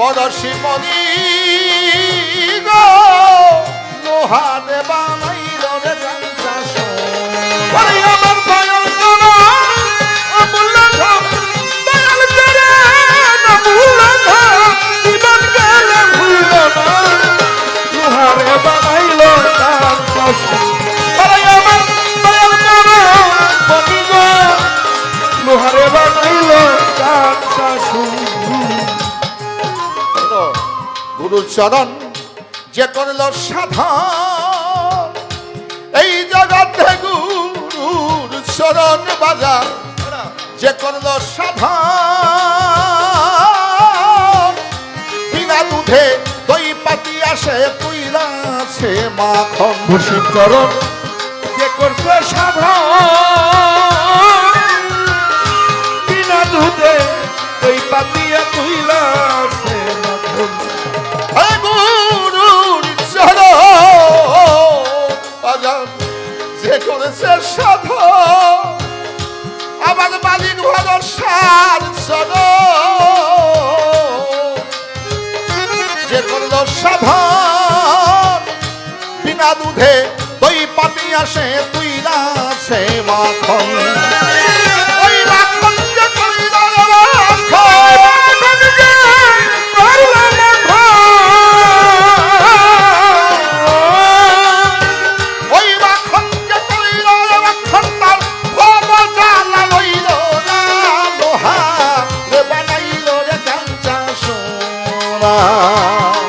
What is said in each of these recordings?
পদশী মনি গো লোহা বানাইল চরণ যে করল সাধন, এই জগতে গুরুর চরণ বাজার যে করল সাধন। বিনা দুধে দই পাতি আসে কুইলা সে মাখন। মুর্শিদ ভরসার চরণ যে করল সাধন বিনা দুধে দই পাতি আসে তুই আছে মাখন।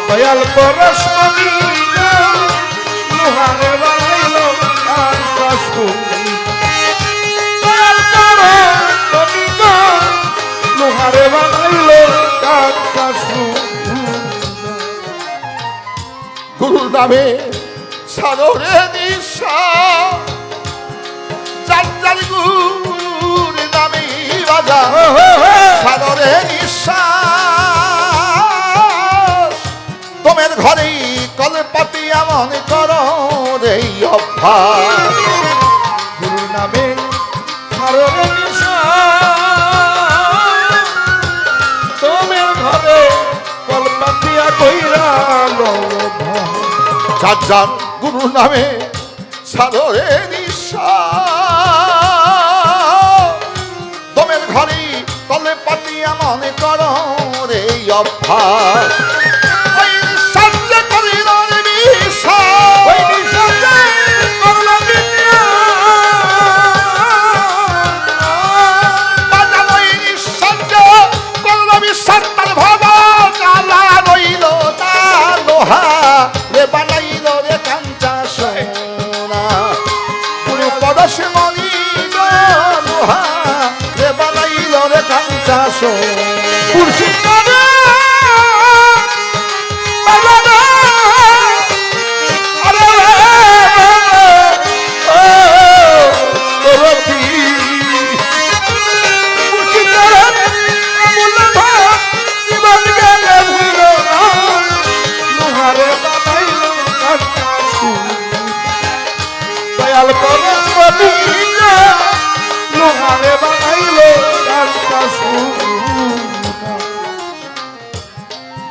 দয়াল পরশমণি লোহারে বানাইল আর শাশুড়ি দয়াল পরশমণি লোহারে বানাইল আর শাশুড়ি গুরুর নামে সাদরে নিশা, চার চার গুরুর নামে বাজা কলপাতি এমন করো রে অভ্যাস। গুরু নামে তোমের ঘরে কলপাতিয়া কইরা লোভা চার চার গুরুর নামে সাদরে তোমার ঘরেই কলপাতি এমন করো রে অভ্যাস।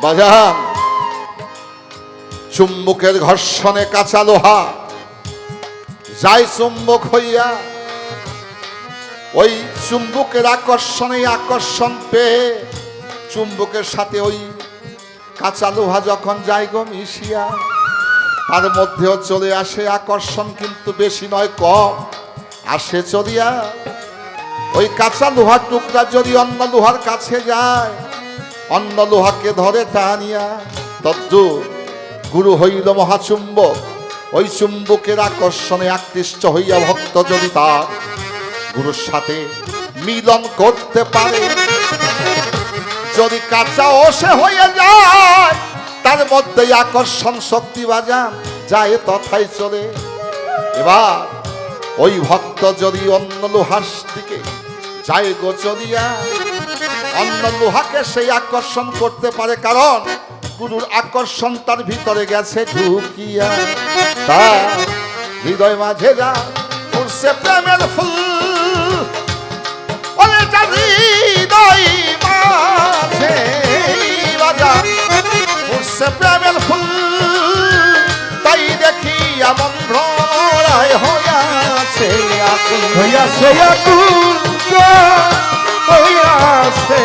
বাজান, চুম্বকের ঘর্ষণে কাঁচা লোহা। যাই চুম্বক হইয়া, ওই চুম্বকের আকর্ষণে আকর্ষণ পেয়ে চুম্বকের সাথে ওই কাঁচা লোহা যখন যায় গো মিশিয়া তার মধ্যেও চলে আসে আকর্ষণ, কিন্তু বেশি নয়, কম। আসে চলিয়া। ওই কাঁচা লোহার টুকরা যদি অন্য লোহার কাছে যায়, অন্য লোহাকে ধরে টানিয়া তদ্দু গুরু হইল মহাচুম্বক। ওই চুম্বকের আকর্ষণে আকৃষ্ট হইয়া ভক্ত যদি তার গুরুর সাথে মিলন করতে পারে, যদি কাঁচা ওসে হইয়া যায় তার মধ্যে আকর্ষণ শক্তি বাজান, যায় তথায় চলে। এবার ওই ভক্ত যদি অন্য লোহার দিকে যায় গো চলিয়া, অন্য লোহাকে সেই আকর্ষণ করতে পারে, কারণ গুরুর আকর্ষণ তার ভিতরে গেছে ঢুকিয়া। তার হৃদয় মাঝে যা ফুলছে প্রেমের ফুল হৃদয় মাঝে। ফুলছে প্রেমের ফুল। তাই দেখি এমন ভ্রমরায় হইয়াছে হইয়াছে হইয়াছে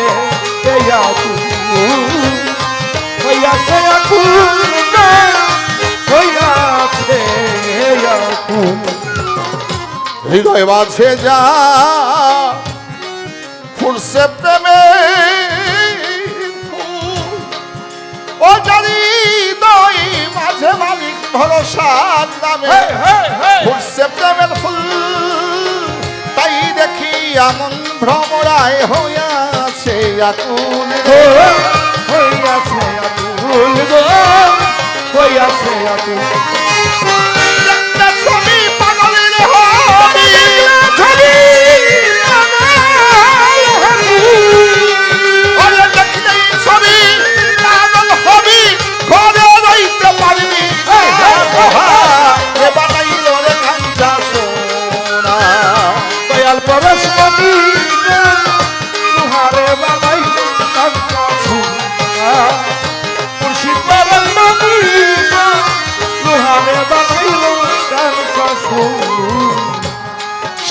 হৃদয় মাঝে যা ফুলছে প্রেমে ও জানি দই মাঝে মালিক ভরসার নামে। প্রেমের ফুল তাই দেখি এমন ভ্রমরায় হইয়াছে আকুল হইয়াছে আকুল হইয়াছে আকুল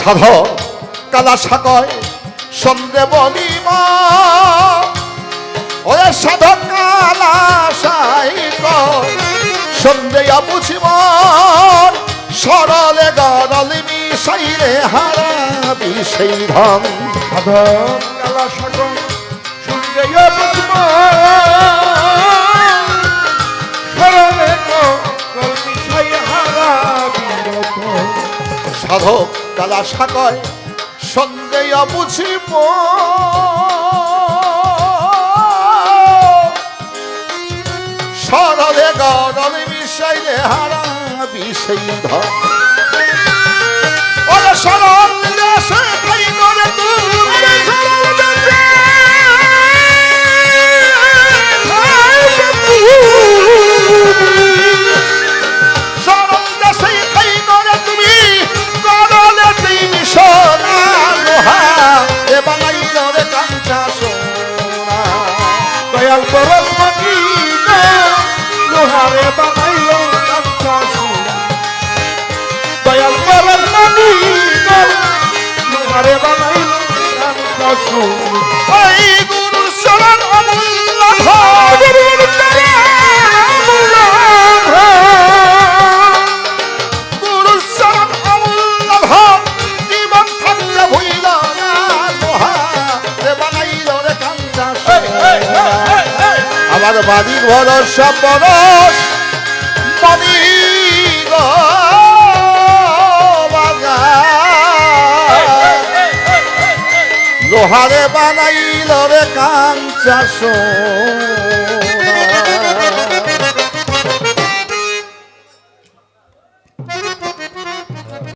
সাধক কালা সাকয় সন্ধে বলিম। ওরে সাধক কালা সাই সন্ধে বুঝিব সরলে গরলে মিশাইলে হারাবি সেই ধন। সাধন কালা সাগর সাধক কালা সাকয় সঙ্গে বুঝিব সরলে গরমে বিষয় হারা বিষয় ধর সরল দয়াল পরশমণি লোহারে বানাইল কাঁচা সোনা। দয়াল পরশমণি লোহারে বানাইল কাঁচা সোনা। ভরসা পরশ মনি লোহারে বানাইল রে কাঞ্চা সোনা